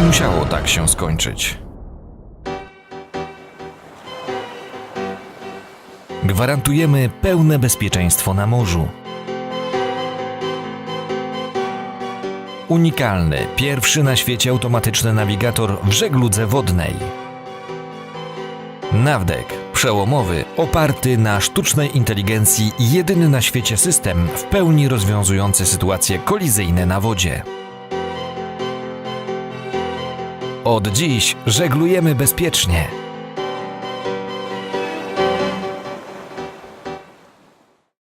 musiało tak się skończyć. Gwarantujemy pełne bezpieczeństwo na morzu. Unikalny, pierwszy na świecie automatyczny nawigator w żegludze wodnej. Nawdek, przełomowy, oparty na sztucznej inteligencji jedyny na świecie system w pełni rozwiązujący sytuacje kolizyjne na wodzie. Od dziś żeglujemy bezpiecznie.